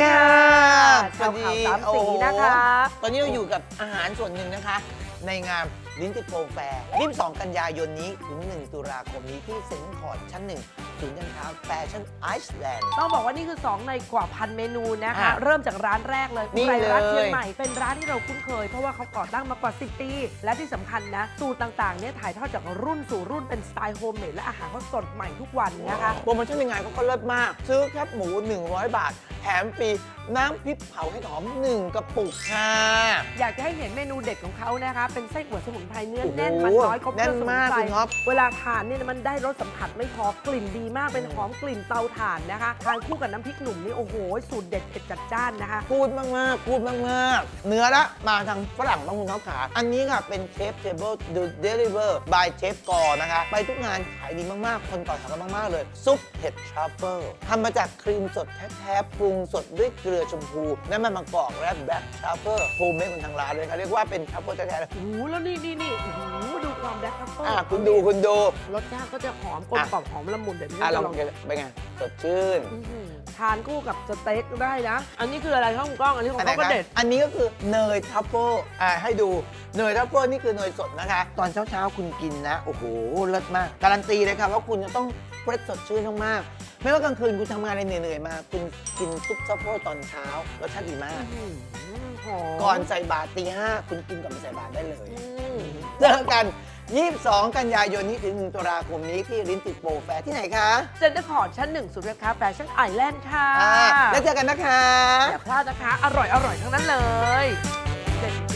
ค่ะชาวข่าวสามสีนะคะ ตอนนี้เราอยู่กับอาหารส่วนหนึ่งนะคะ ในงานลิ้นติโปรแฟร์22กันยายนนี้ถึง 1 ตุลาคมนี้ที่เซ็นทรัลคอร์ดชั้นหนึ่งศูนย์การค้าแฟชั่นไอซ์แลนด์ ต้องบอกว่านี่คือ 2 ในกว่าพันเมนูนะคะอะเริ่มจากร้านแรกเลยนี่ไรรัตเลยเชียงใหม่เป็นร้านที่เราคุ้นเคย เพราะว่าเขาก่อตั้งมากว่า 10 ปี และที่สำคัญนะ สูตรต่างๆเนี่ยถ่ายทอดจากรุ่นสู่รุ่นเป็นสไตล์โฮมเมดและอาหารเขาสดใหม่ทุกวันนะคะโปรโมชั่นในงานเขาก็เลิศมาก ซื้อแคบหมู 100 บาทแถ มฟรีน้ำพริกเผาให้หอม1กระปุกค่ะอยากจะให้เห็นเมนูเด็ดของเขานะคะ เป็นไส้อั่วสมุนไพรเนื้อโอ้โหแน่นมันน้อยครบเครื่องสมุนแน่นมากไพรคุณท็อป เวลาทานเนี่ยมันได้รสสัมผัสไม่พอกลิ่นดีมากเป็นหอมกลิ่นเตาถ่านนะคะทานคู่กับน้ำพริกหนุ่มนี่โอ้โหสูตรเด็ดเผ็ดจัดจ้านนะคะ พูดมากๆพูดมากๆเนื้อละมาทางฝรั่งบ้างคุณท็อปขาอันนี้ค่ะเป็นเชฟเทเบิลดูเดลิเวอร์บายเชฟกอนะคะ ไปทุกงานขายดีมากๆ คนต่อแถวกันมาก ๆ เลย ซุปเห็ดทรัฟเฟิลทำมาจากครีมสดแท้ ๆ ปรุงสดด้วยเกลือชมพูและมันมะกอกและแบล็กทรัฟเฟิลโฮมเมดของทางร้านเลยค่ะเรียกว่าเป็นทรัฟเฟิลแท้ๆเลยโอ้โหแล้วนี่นี่นี่โอ้โหดูความแบล็คทัฟเฟิลอะคุณดูคุณดูรสชาติก็จะหอมกลมกล่อมหอมละมุนเดี๋ยวนี้อะจะเราลองเป็นไงสดชื่น อื้อหือทานคู่กับสเต็กได้นะ อันนี้คืออะไรครับคุณก้อง อันนี้ของอันไหนเขาก็คะเด็ด อันนี้ก็คือเนยทัฟเฟิลอ่าให้ดู เนยทัฟเฟิลนี่คือเนยสดนะคะ ตอนเช้าๆ คุณกินนะ โอ้โหเลิศมาก การันตีเลยค่ะว่าคุณจะต้องเฟรชสดชื่นมากๆไม่ว่ากลางคืนคุณทำงานเหนื่อยๆมา คุณกินซุปทัฟเฟิลตอนเช้ารสชาติดีมากอื้อหือหอมก่อนใส่บาตรตีห้าคุณกินก่อนไปใส่บาตรได้เลยอืมเจอกัน 22 กันยายนนี้ถึง1ตุลาคมนี้ที่ลิ้นติดโปรแฟร์ที่ไหนคะเซ็นเตอร์คอร์ดชั้นหนึ่งศูนย์การค้าแฟชั่นไอแลนด์ค่ะอ่าแล้วเจอกันนะคะ อย่าพลาดนะคะ อร่อยอร่อยทั้งนั้นเลยเด็ดจริง